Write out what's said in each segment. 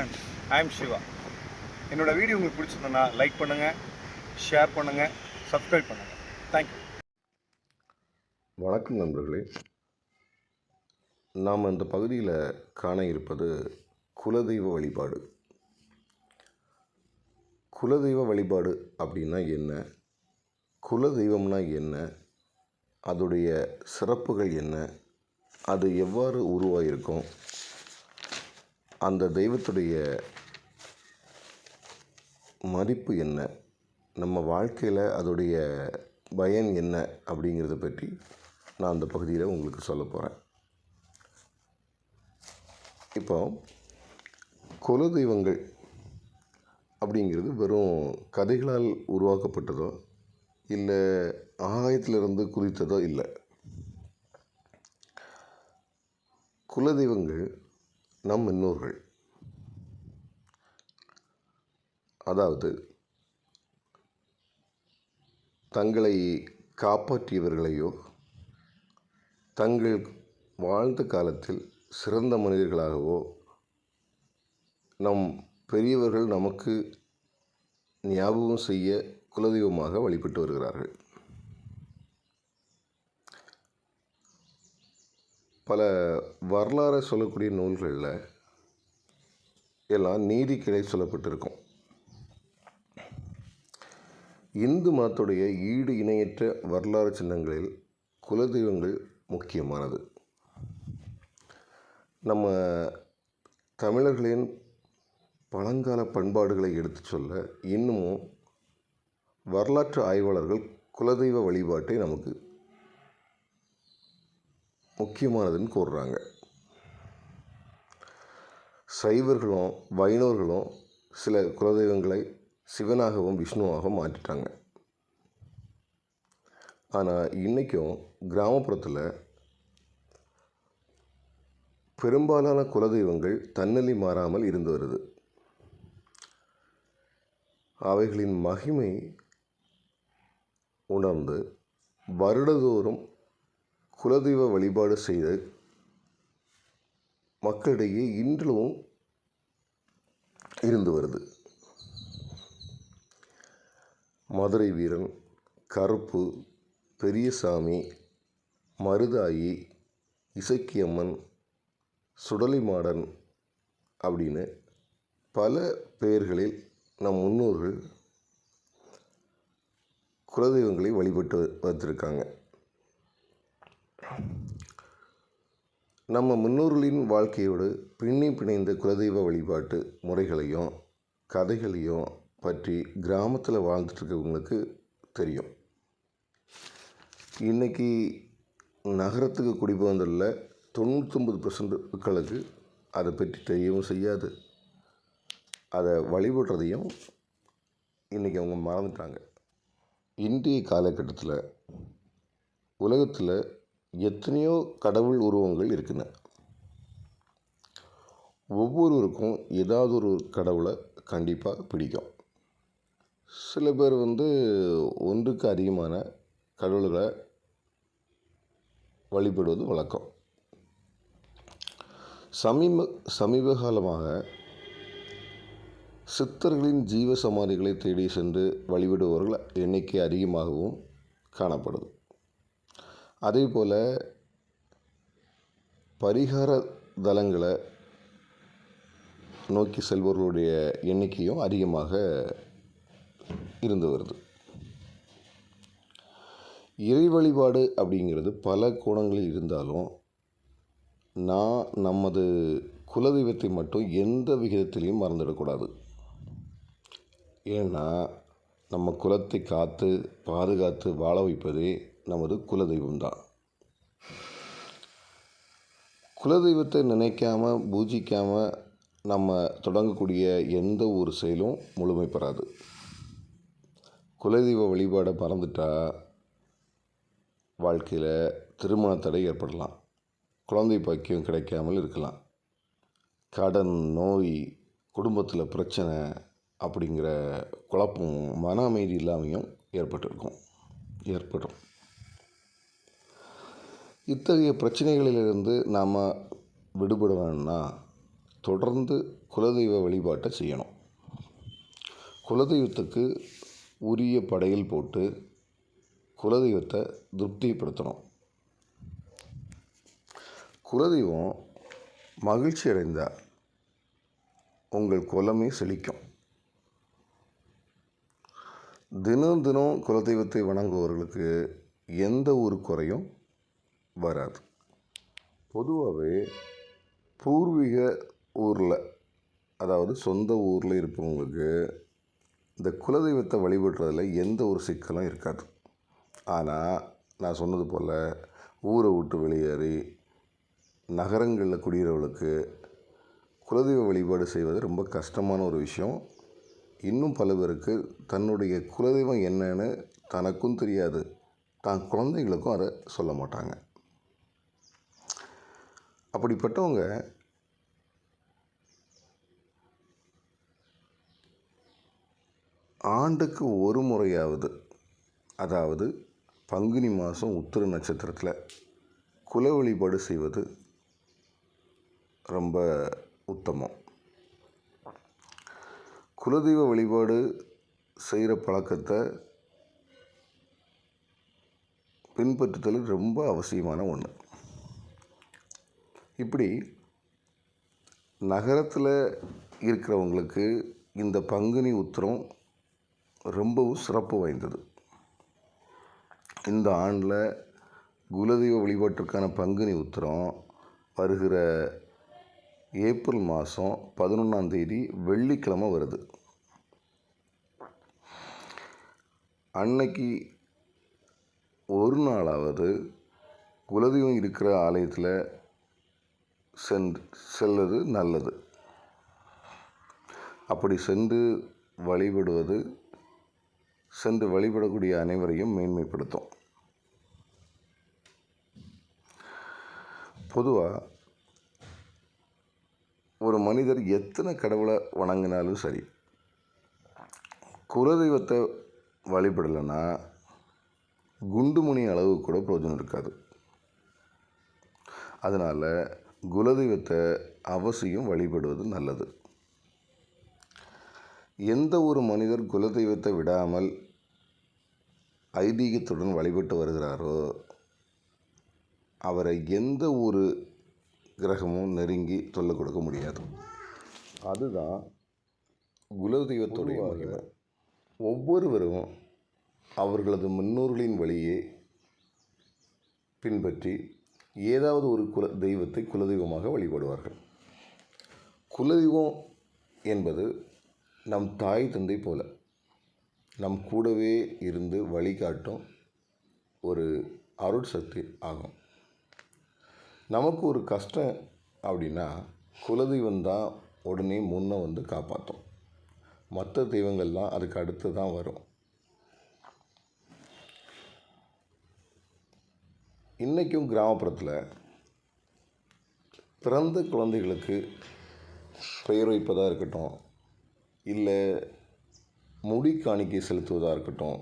Friends I am Siva என்னோடய video உங்களுக்கு பிடிச்சிருந்தேன்னா லைக் பண்ணுங்கள் ஷேர் பண்ணுங்கள் சப்ஸ்கிரைப் பண்ணுங்கள் தேங்க்யூ வணக்கம் நண்பர்களே. நாம் இந்த பகுதியில் காண இருப்பது குலதெய்வ வழிபாடு. குலதெய்வ வழிபாடு அப்படின்னா என்ன? குலதெய்வம்னா என்ன? அதோடைய சிறப்புகள் என்ன? அது எவ்வாறு உருவாகிருக்கும் அந்த தெய்வத்துடைய மதிப்பு என்ன? நம்ம வாழ்க்கையில் அதோடைய பயன் என்ன அப்படிங்கிறத பற்றி நான் அந்த பகுதியில் உங்களுக்கு சொல்ல போகிறேன் இப்போ குலதெய்வங்கள் அப்படிங்கிறது வெறும் கதைகளால் உருவாக்கப்பட்டதோ இல்லை ஆகாயத்திலிருந்து குறித்ததோ இல்லை. குலதெய்வங்கள் நம் முன்னோர்கள் அதாவது தங்களை காப்பாற்றியவர்களையோ தங்கள் வாழ்ந்த காலத்தில் சிறந்த மனிதர்களாகவோ நம் பெரியவர்கள் நமக்கு ஞாபகம் செய்ய குலதெய்வமாக வழிபட்டு வருகிறார்கள். பல வரலாறை சொல்லக்கூடிய நூல்களில் எல்லாம் நீதி கிடை சொல்லப்பட்டிருக்கும். இந்து மதத்துடைய ஈடு இணையற்ற வரலாறு சின்னங்களில் குலதெய்வங்கள் முக்கியமானது. நம்ம தமிழர்களின் பழங்கால பண்பாடுகளை எடுத்து சொல்ல இன்னமும் வரலாற்று ஆய்வாளர்கள் குலதெய்வ வழிபாட்டை நமக்கு முக்கியமானதுன்னு கூறுறாங்க. சைவர்களும் வைணவர்களும் சில குலதெய்வங்களை சிவனாகவும் விஷ்ணுவாகவும் மாற்றிட்டாங்க. ஆனால் இன்றைக்கும் கிராமப்புறத்தில் பெரும்பாலான குலதெய்வங்கள் தன்னலி மாறாமல் இருந்து வருது. அவைகளின் மகிமை உணர்ந்து வருடதோறும் குலதெய்வ வழிபாடு செய்த மக்களிடையே இன்றும் இருந்து வருது. மதுரை வீரன் கருப்பு பெரியசாமி மருதாயி இசக்கியம்மன் சுடலிமாடன் அப்படின்னு பல பெயர்களில் நம் முன்னோர்கள் குலதெய்வங்களை வழிபட்டு வந்திருக்காங்க. நம்ம முன்னோர்களின் வாழ்க்கையோடு பின்னி பிணைந்த குலதெய்வ வழிபாட்டு முறைகளையும் கதைகளையும் பற்றி கிராமத்தில் வாழ்ந்துட்டுருக்கவங்களுக்கு தெரியும். இன்றைக்கி நகரத்துக்கு குடிபோந்ததில் தொண்ணூத்தொம்பது பர்சன்ட் மக்களுக்கு அதை பற்றி தெரியவும் செய்யாது. அதை வழிபடுறதையும் இன்றைக்கி அவங்க மறந்துட்டாங்க. இன்றைய காலகட்டத்தில் உலகத்தில் எத்தனையோ கடவுள் உருவங்கள் இருக்குன்னு ஒவ்வொருவருக்கும் ஏதாவது ஒரு கடவுளை கண்டிப்பாக பிடிக்கும். சில பேர் வந்து ஒன்றுக்கு அதிகமான கடவுள்களை வழிபடுவது வழக்கம். சமீப சமீப காலமாக சித்தர்களின் ஜீவ சமாதிகளை தேடி சென்று வழிபடுபவர்கள் எண்ணிக்கை அதிகமாகவும் காணப்படுது. அதே போல் பரிகார தலங்களை நோக்கி செல்பவர்களுடைய எண்ணிக்கையும் அதிகமாக இருந்து வருது. இறை வழிபாடு அப்படிங்கிறது பல கோணங்களில் இருந்தாலும் நான் நமது குலதெய்வத்தை மட்டும் எந்த விகிதத்திலையும் மறந்துடக்கூடாது. ஏன்னா நம்ம குலத்தை காத்து பாதுகாத்து வாழ வைப்பதே நமது குலதெய்வம்தான். குலதெய்வத்தை நினைக்காம பூஜிக்காம நம்ம தொடங்கக்கூடிய எந்த ஒரு செயலும் முழுமை பெறாது. குலதெய்வ வழிபாடை மறந்துட்டா வாழ்க்கையில் திருமண தடை ஏற்படலாம். குழந்தை பாக்கியம் கிடைக்காமல் இருக்கலாம். கடன் நோய் குடும்பத்தில் பிரச்சனை அப்படிங்கிற குழப்பம் மன அமைதி இல்லாமையும் ஏற்பட்டிருக்கும். ஏற்படும். இத்தகைய பிரச்சனைகளிலிருந்து நாம் விடுபட வேணும்னா தொடர்ந்து குலதெய்வ வழிபாட்டை செய்யணும். குலதெய்வத்துக்கு உரிய படையல் போட்டு குலதெய்வத்தை திருப்திப்படுத்தணும். குலதெய்வம் மகிழ்ச்சி அடைந்தால் உங்கள் குலமே செழிக்கும். தினம் தினம் குலதெய்வத்தை வணங்குபவர்களுக்கு எந்த ஒரு குறையும் வராது. பொதுவாகவே பூர்வீக ஊரில் அதாவது சொந்த ஊரில் இருப்பவங்களுக்கு இந்த குலதெய்வத்தை வழிபடுறதுல எந்த ஒரு சிக்கலும் இருக்காது. ஆனால் நான் சொன்னது போல் ஊரை விட்டு வெளியேறி நகரங்களில் குடிகிறவளுக்கு குலதெய்வ வழிபாடு செய்வது ரொம்ப கஷ்டமான ஒரு விஷயம். இன்னும் பல பேருக்கு தன்னுடைய குலதெய்வம் என்னன்னு தனக்கும் தெரியாது. தான் குழந்தைகளுக்கும் அதை சொல்ல மாட்டாங்க. அப்படிப்பட்டவங்க ஆண்டுக்கு ஒரு முறையாவது அதாவது பங்குனி மாதம் உத்திர நட்சத்திரத்தில் குல வழிபாடு செய்வது ரொம்ப உத்தமம். குலதெய்வ வழிபாடு செய்கிற பழக்கத்தை பின்பற்றுதல் ரொம்ப அவசியமான ஒன்று இப்படி நகரத்தில் இருக்கிறவங்களுக்கு இந்த பங்குனி உத்திரம் ரொம்பவும் சிறப்பு வாய்ந்தது. இந்த ஆண்டில் குலதெய்வ வழிபாட்டிற்கான பங்குனி உத்திரம் வருகிற ஏப்ரல் மாதம் பதினொன்றாம் தேதி வெள்ளிக்கிழமை வருது. அன்னைக்கு ஒரு நாளாவது குலதெய்வம் இருக்கிற ஆலயத்தில் சென்று செல்வது நல்லது. அப்படி சென்று வழிபடுவது சென்று வழிபடக்கூடிய அனைவரையும் மேன்மைப்படுத்தும். பொதுவாக ஒரு மனிதர் எத்தனை கடவுளை வணங்கினாலும் சரி குலதெய்வத்தை வழிபடலைன்னா குண்டுமணி அளவு கூட பிரோஜனம் இருக்காது. அதனால் குலதெய்வத்தை அவசியம் வழிபடுவது நல்லது. எந்த ஒரு மனிதர் குலதெய்வத்தை விடாமல் ஐதீகத்துடன் வழிபட்டு வருகிறாரோ அவரை எந்த ஒரு கிரகமும் நெருங்கி தொல்லை கொடுக்க முடியாது. அதுதான் குலதெய்வத்துடைய மகிமை. ஒவ்வொருவரும் அவர்களது முன்னோர்களின் வழியே பின்பற்றி ஏதாவது ஒரு குல தெய்வத்தை குலதெய்வமாக வழிபடுவார்கள். குலதெய்வம் என்பது நம் தாய் தந்தை போல நம் கூடவே இருந்து வழிகாட்டும் ஒரு அருட்சக்தி ஆகும். நமக்கு ஒரு கஷ்டம் அப்படின்னா குலதெய்வம் தான் உடனே முன்னே வந்து காப்பாற்றும். மற்ற தெய்வங்கள்லாம் அதுக்கு அடுத்து தான் வரும். இன்றைக்கும் கிராமப்புறத்தில் பிறந்த குழந்தைகளுக்கு பெயர் வைப்பதாக இருக்கட்டும் இல்லை முடி காணிக்கை செலுத்துவதாக இருக்கட்டும்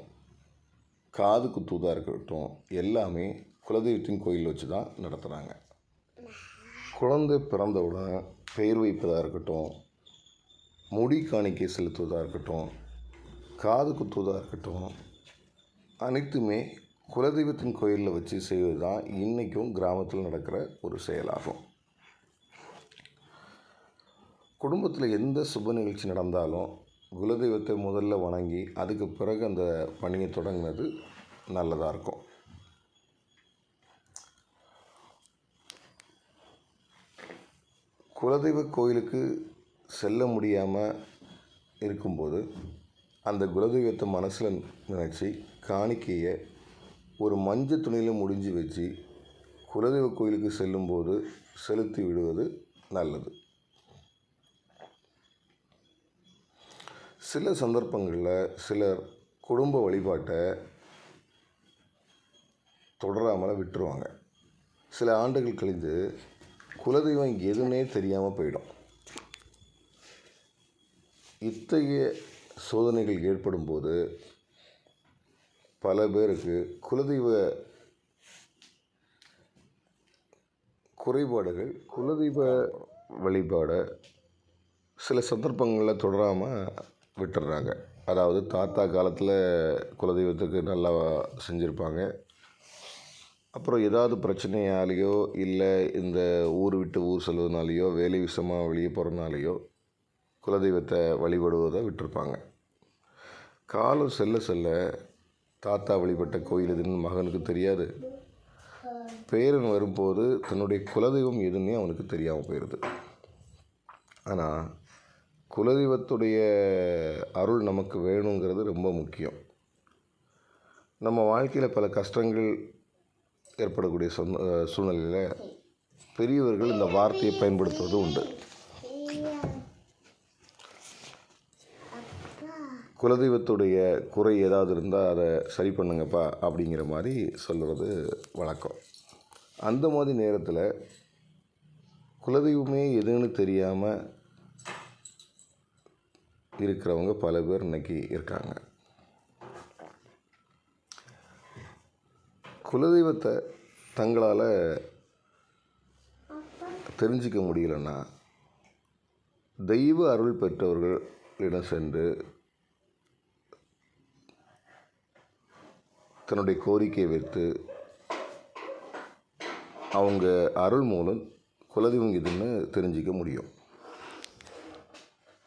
காது குத்துவதாக இருக்கட்டும் எல்லாமே குலதெய்வத்தின் கோயில் வச்சு தான் நடத்துகிறாங்க குழந்தை பிறந்தவுடன் பெயர் வைப்பதாக இருக்கட்டும் முடி காணிக்கை செலுத்துவதாக இருக்கட்டும் காது குத்துவதாக இருக்கட்டும் அனைத்துமே குலதெய்வத்தின் கோயிலில் வச்சு செய்வது தான் இன்றைக்கும் கிராமத்தில் நடக்கிற ஒரு செயலாகும். குடும்பத்தில் எந்த சுப நிகழ்ச்சி நடந்தாலும் குலதெய்வத்தை முதல்ல வணங்கி அதுக்கு பிறகு அந்த பணியை தொடங்கினது நல்லதாக இருக்கும். குலதெய்வ கோயிலுக்கு செல்ல முடியாமல் இருக்கும்போது அந்த குலதெய்வத்தை மனசில் நினச்சி காணிக்கையை ஒரு மஞ்சள் துணியில் முடிஞ்சு வச்சு குலதெய்வ கோயிலுக்கு செல்லும்போது செலுத்தி விடுவது நல்லது. சில சந்தர்ப்பங்களில் சிலர் குடும்ப வழிபாட்டை தொடராமல் விட்டுருவாங்க. சில ஆண்டுகள் கழிந்து குலதெய்வம் எதுனே தெரியாமல் போயிடும். இத்தகைய சோதனைகள் ஏற்படும்போது பல பேருக்கு குலதெய்வ குறைபாடுகள் குலதெய்வ வழிபாடை சில சந்தர்ப்பங்களில் தொடராமல் விட்டுடுறாங்க அதாவது தாத்தா காலத்தில் குலதெய்வத்துக்கு நல்லா செஞ்சுருப்பாங்க. அப்புறம் ஏதாவது பிரச்சனையாலேயோ இல்லை இந்த ஊர் விட்டு ஊர் செல்வதுனாலேயோ வேலை விஷயமாக வெளியே போகிறனாலேயோ குலதெய்வத்தை வழிபடுவதை விட்டுருப்பாங்க. காலம் செல்ல செல்ல தாத்தா வழிபட்ட கோயில் எதுன்னு மகனுக்கு தெரியாது. பேரன் வரும்போது தன்னுடைய குலதெய்வம் எதுன்னே அவனுக்கு தெரியாமல் போயிடுது ஆனால் குலதெய்வத்துடைய அருள் நமக்கு வேணுங்கிறது ரொம்ப முக்கியம். நம்ம வாழ்க்கையில் பல கஷ்டங்கள் ஏற்படக்கூடிய சொந்த சூழ்நிலையில் பெரியவர்கள் இந்த வார்த்தையை பயன்படுத்துவது உண்டு. குலதெய்வத்துடைய குறை ஏதாவது இருந்தால் அதை சரி பண்ணுங்கப்பா அப்படிங்கிற மாதிரி சொல்கிறது வழக்கம். அந்த மாதிரி நேரத்தில் குலதெய்வமே எதுன்னு தெரியாமல் இருக்கிறவங்க பல பேர் இன்னைக்கு இருக்காங்க. குலதெய்வத்தை தங்களால் தெரிஞ்சிக்க முடியலன்னா தெய்வ அருள் பெற்றவர்களிடம் சென்று தன்னுடைய கோரிக்கையை வைத்து அவங்க அருள் மூலம் குலதெய்வம் இதுன்னு தெரிஞ்சிக்க முடியும்.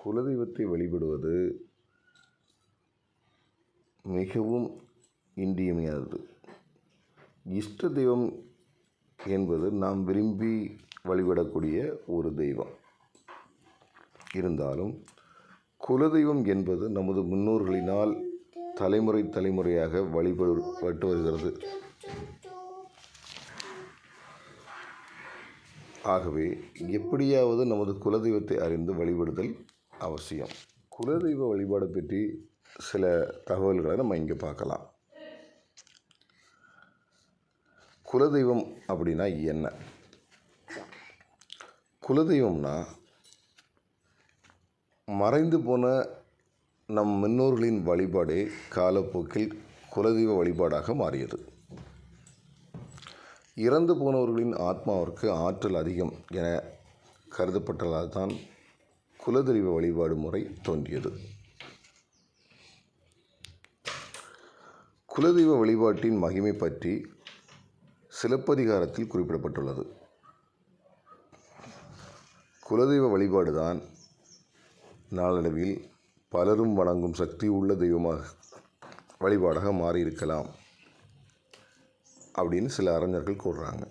குலதெய்வத்தை வழிபடுவது மிகவும் இன்றியமையாதது. இஷ்ட தெய்வம் என்பது நாம் விரும்பி வழிபடக்கூடிய ஒரு தெய்வம். இருந்தாலும் குலதெய்வம் என்பது நமது முன்னோர்களினால் தலைமுறை தலைமுறையாக வழிபட்டு வருகிறது. ஆகவே எப்படியாவது நமது குலதெய்வத்தை அறிந்து வழிபடுதல் அவசியம். குலதெய்வ வழிபாடு பற்றி சில தகவல்களை நம்ம இங்கே பார்க்கலாம். குலதெய்வம் அப்படின்னா என்ன? குலதெய்வம்னா மறைந்து போன நம் முன்னோர்களின் வழிபாடே காலப்போக்கில் குலதெய்வ வழிபாடாக மாறியது. இறந்து போனவர்களின் ஆத்மாவிற்கு ஆற்றல் அதிகம் என கருதப்பட்டதால் தான் குலதெய்வ வழிபாடு முறை தோன்றியது. குலதெய்வ வழிபாட்டின் மகிமை பற்றி சிலப்பதிகாரத்தில் குறிப்பிடப்பட்டுள்ளது. குலதெய்வ வழிபாடு தான் நாளடைவில் பலரும் வணங்கும் சக்தி உள்ள தெய்வமாக வழிபாடாக மாறியிருக்கலாம் அப்படின்னு சில அறிஞர்கள் கூறுறாங்க.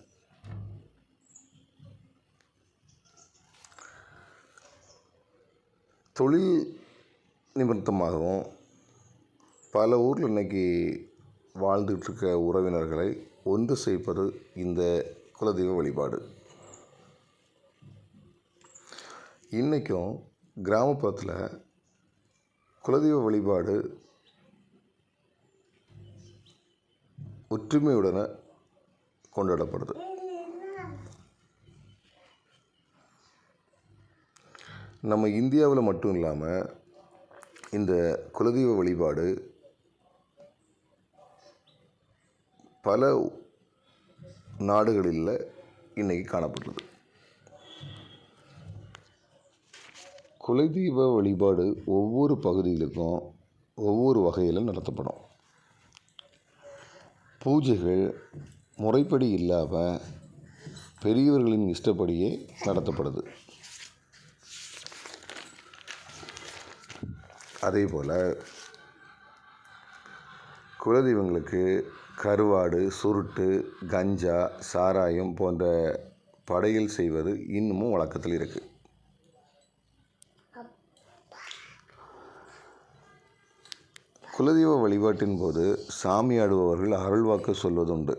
தொழில் நிமித்தமாகவும் பல ஊரில் இன்னைக்கு வாழ்ந்துகிட்ருக்க உறவினர்களை ஒன்று செய்வது இந்த குலதெய்வ வழிபாடு. இன்றைக்கும் கிராமப்புறத்தில் குலதெய்வ வழிபாடு ஒற்றுமையுடன கொண்டாடப்படுது. நம்ம இந்தியாவில் மட்டும் இல்லாமல் இந்த குலதெய்வ வழிபாடு பல நாடுகளில் இன்றைக்கி காணப்படுது குலதெய்வ வழிபாடு ஒவ்வொரு பகுதிகளுக்கும் ஒவ்வொரு வகையில் நடத்தப்படும். பூஜைகள் முறைப்படி இல்லாமல் பெரியவர்களின் இஷ்டப்படியே நடத்தப்படுது. அதே போல் குலதெய்வங்களுக்கு கருவாடு சுருட்டு கஞ்சா சாராயம் போன்ற படையல் செய்வது இன்னமும் வழக்கத்தில் இருக்குது குலதெய்வ வழிபாட்டின் போது சாமி ஆடுபவர்கள் அருள்வாக்கு சொல்வதுண்டு.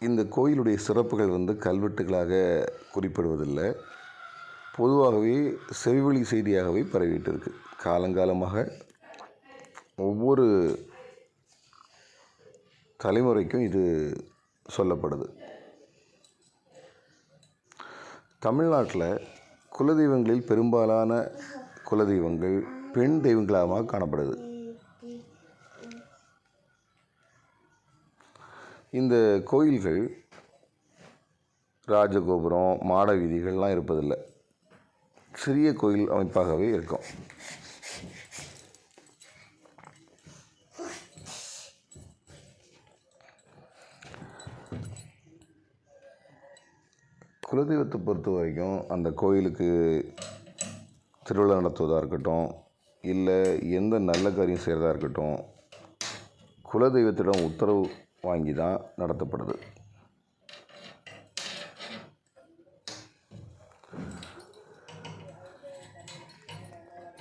இந்த கோயிலுடைய சிறப்புகள் வந்து கல்வெட்டுகளாக குறிப்பிடுவதில்லை. பொதுவாகவே செவிவழி செய்தியாகவே பரவிட்டு இருக்கு காலங்காலமாக ஒவ்வொரு தலைமுறைக்கும் இது சொல்லப்படுது. தமிழ்நாட்டில் குலதெய்வங்களில் பெரும்பாலான குலதெய்வங்கள் பெண் தெய்வங்களாக காணப்படுது. இந்த கோயில்கள் ராஜகோபுரம் மாட வீதிகள்லாம் இருப்பதில்லை. சிறிய கோயில் அமைப்பாகவே இருக்கும். குலதெய்வத்தை பொறுத்த வரைக்கும் அந்த கோயிலுக்கு திருவிழா நடத்துவதாக இருக்கட்டும் இல்லை எந்த நல்ல காரியம் செய்கிறதா இருக்கட்டும் குலதெய்வத்திடம் உத்தரவு வாங்கி தான் நடத்தப்படுது.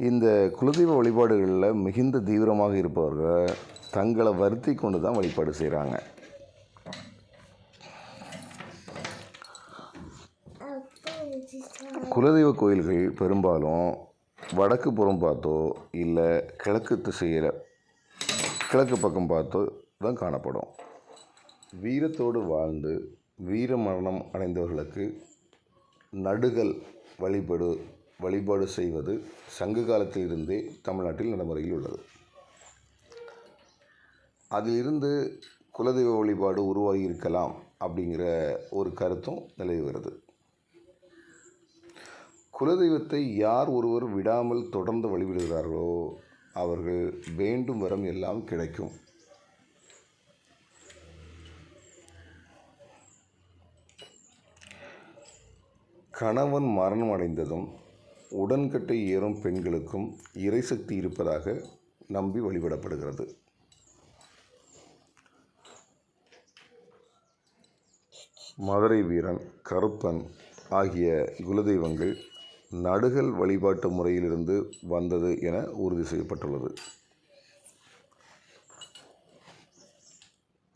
இந்த குலதெய்வ வழிபாடுகளில் மிகுந்த தீவிரமாக இருப்பவர்கள் தங்களை வருத்தி கொண்டு தான் வழிபாடு செய்கிறாங்க. குலதெய்வ கோயில்கள் பெரும்பாலும் வடக்கு புறம் பார்த்தோ இல்லை கிழக்கு திசையில் கிழக்கு பக்கம் பார்த்தோ தான் காணப்படும். வீரத்தோடு வாழ்ந்து வீர மரணம் அடைந்தவர்களுக்கு நடுகள் வழிபடு வழிபாடு செய்வது சங்க காலத்திலிருந்தே தமிழ்நாட்டில் நடைமுறையில் உள்ளது. அதிலிருந்து குலதெய்வ வழிபாடு உருவாகி இருக்கலாம் அப்படிங்கிற ஒரு கருத்தும் நிலவி வருது. குலதெய்வத்தை யார் ஒருவர் விடாமல் தொடர்ந்து வழிபடுகிறார்களோ அவர்கள் வேண்டும் வரம் எல்லாம் கிடைக்கும். கணவன் மரணம் அடைந்ததும் உடன்கட்டை ஏறும் பெண்களுக்கும் இறைசக்தி இருப்பதாக நம்பி வழிபடப்படுகிறது. மதுரை வீரன் கருப்பன் ஆகிய குலதெய்வங்கள் நடுகள் வழிபாட்டு முறையிலிருந்து வந்தது என உறுதி செய்யப்பட்டுள்ளது.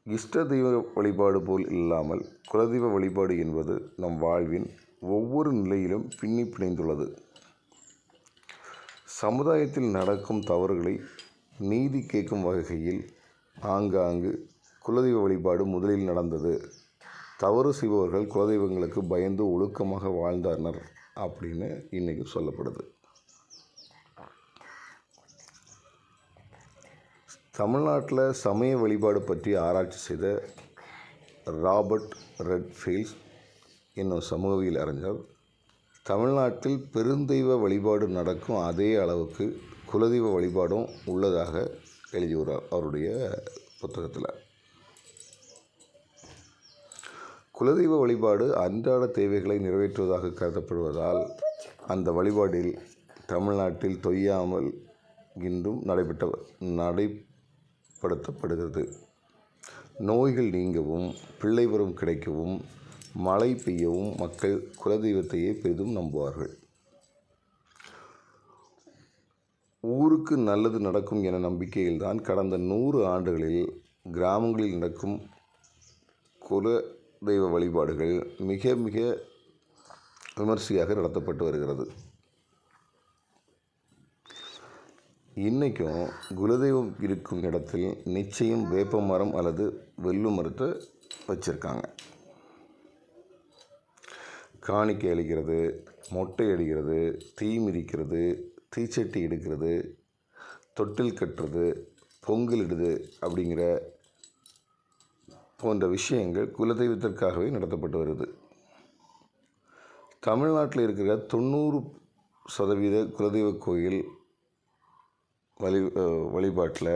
இஷ்ட தெய்வ வழிபாடு போல் இல்லாமல் குலதெய்வ வழிபாடு என்பது நம் வாழ்வின் ஒவ்வொரு நிலையிலும் பின்னி பிணைந்துள்ளது. சமுதாயத்தில் நடக்கும் தவறுகளை நீதி கேட்கும் வகையில் ஆங்காங்கு குலதெய்வ வழிபாடு முதலில் நடந்தது. தவறு செய்பவர்கள் குலதெய்வங்களுக்கு பயந்து ஒழுக்கமாக வாழ்ந்தனர் அப்படின்னு இன்றைக்கி சொல்லப்படுது. தமிழ்நாட்டில் சமய வழிபாடு பற்றி ஆராய்ச்சி செய்த ராபர்ட் ரெட்ஃபீல்ஸ் என்னும் சமூகவியல் அறிஞர் தமிழ்நாட்டில் பெருந்தெய்வ வழிபாடு நடக்கும் அதே அளவுக்கு குலதெய்வ வழிபாடும் உள்ளதாக எழுதியுறார் அவருடைய புத்தகத்தில். குலதெய்வ வழிபாடு அன்றாட தேவைகளை நிறைவேற்றுவதாக கருதப்படுவதால் அந்த வழிபாடில் தமிழ்நாட்டில் தொய்யாமல் இன்றும் நடைபெற்ற நடைப்படுத்தப்படுகிறது நோய்கள் நீங்கவும் பிள்ளை வரும் கிடைக்கவும் மழை பெய்யவும் மக்கள் குலதெய்வத்தையே பெரிதும் நம்புவார்கள். ஊருக்கு நல்லது நடக்கும் என நம்பிக்கையில்தான் கடந்த நூறு ஆண்டுகளில் கிராமங்களில் நடக்கும் குல தெய்வ வழிபாடுகள் மிக மிக விமர்சையாக நடத்தப்பட்டு வருகிறது. இன்றைக்கும் குலதெய்வம் இருக்கும் இடத்தில் நிச்சயம் வேப்ப மரம் அல்லது வெள்ளு மரத்தை வச்சுருக்காங்க. காணிக்கை அளிக்கிறது மொட்டை அடிக்கிறது தீ மிதிக்கிறது தீச்சட்டி எடுக்கிறது தொட்டில் கட்டுறது பொங்கல் இடுது அப்படிங்கிற போன்ற விஷயங்கள் குலதெய்வத்திற்காகவே நடத்தப்பட்டு வருது. தமிழ்நாட்டில் இருக்கிற தொண்ணூறு சதவீத குலதெய்வ கோயில் வழி வழிபாட்டில்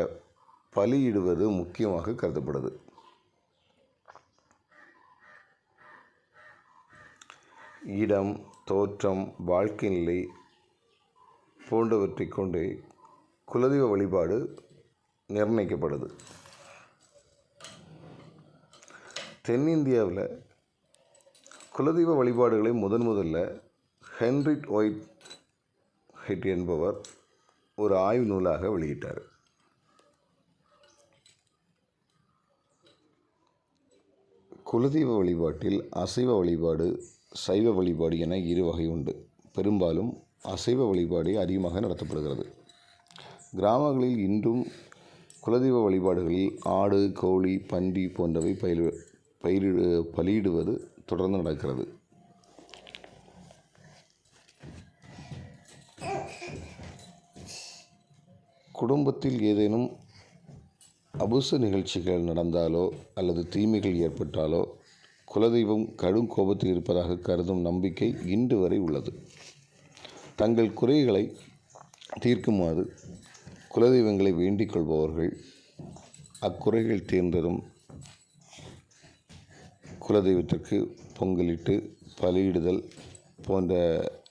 பலியிடுவது முக்கியமாக கருதப்படுது. இடம் தோற்றம் வாழ்க்கை நிலை போன்றவற்றை கொண்டு குலதெய்வ வழிபாடு நிர்ணயிக்கப்படுது. தென்னிந்தியாவில் குலதெய்வ வழிபாடுகளை முதன் முதல்ல ஹென்ரிட் ஒயிட் ஹெட் என்பவர் ஒரு ஆய்வு நூலாக வெளியிட்டார். குலதெய்வ வழிபாட்டில் அசைவ வழிபாடு சைவ வழிபாடு என இரு வகை உண்டு. பெரும்பாலும் அசைவ வழிபாடே அதிகமாக நடத்தப்படுகிறது. கிராமங்களில் இன்றும் குலதெய்வ வழிபாடுகளில் ஆடு கோழி பன்றி போன்றவை பயில் பயிரிடு பலியிடுவது தொடர்ந்து நடக்கிறது. குடும்பத்தில் ஏதேனும் அபுச நிகழ்ச்சிகள் நடந்தாலோ அல்லது தீமைகள் ஏற்பட்டாலோ குலதெய்வம் கடும் கோபத்தில் இருப்பதாக கருதும் நம்பிக்கை இன்று வரை உள்ளது. தங்கள் குறைகளை தீர்க்குமாறு குலதெய்வங்களை வேண்டிக் கொள்பவர்கள் அக்குறைகள் தீர்ந்ததும் குலதெய்வத்திற்கு பொங்கலிட்டு பலியிடுதல் போன்ற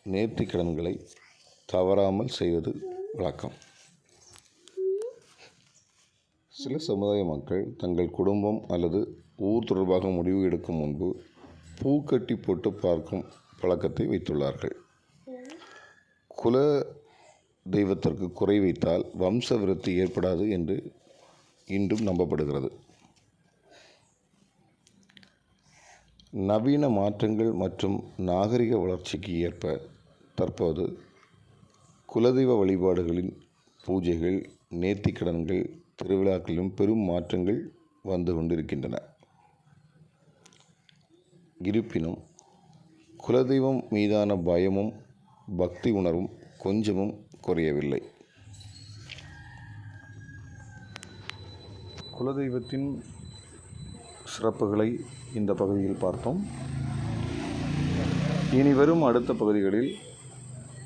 நேர்த்திக் கடன்களை தவறாமல் செய்வது வழக்கம். சில சமுதாய மக்கள் தங்கள் குடும்பம் அல்லது ஊர் தொடர்பாக முடிவு எடுக்கும் முன்பு பூக்கட்டி போட்டு பார்க்கும் பழக்கத்தை வைத்துள்ளார்கள். குல தெய்வத்திற்கு குறை வைத்தால் வம்ச விருத்தி ஏற்படாது என்று இன்றும் நம்பப்படுகிறது. நவீன மாற்றங்கள் மற்றும் நாகரிக வளர்ச்சிக்கு ஏற்ப தற்போது குலதெய்வ வழிபாடுகளின் பூஜைகள் நேர்த்திக்கடன்கள் திருவிழாக்களிலும் பெரும் மாற்றங்கள் வந்து கொண்டிருக்கின்றன. இருப்பினும் குலதெய்வம் மீதான பயமும் பக்தி உணர்வும் கொஞ்சமும் குறையவில்லை. குலதெய்வத்தின் சிறப்புகளை இந்த பகுதியில் பார்த்தோம். இனி வரும் அடுத்த பகுதிகளில்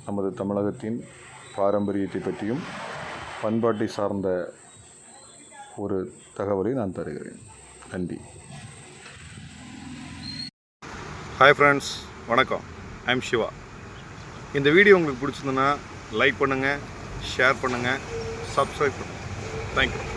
நமது தமிழகத்தின் பாரம்பரியத்தை பற்றியும் பண்பாட்டை சார்ந்த ஒரு தகவலை நான் தருகிறேன். நன்றி. ஹாய் ஃப்ரெண்ட்ஸ் வணக்கம். ஐம் சிவா இந்த வீடியோ உங்களுக்கு பிடிச்சிருந்ததுன்னா லைக் பண்ணுங்கள் ஷேர் பண்ணுங்கள் சப்ஸ்கிரைப் பண்ணுங்கள் தேங்க்யூ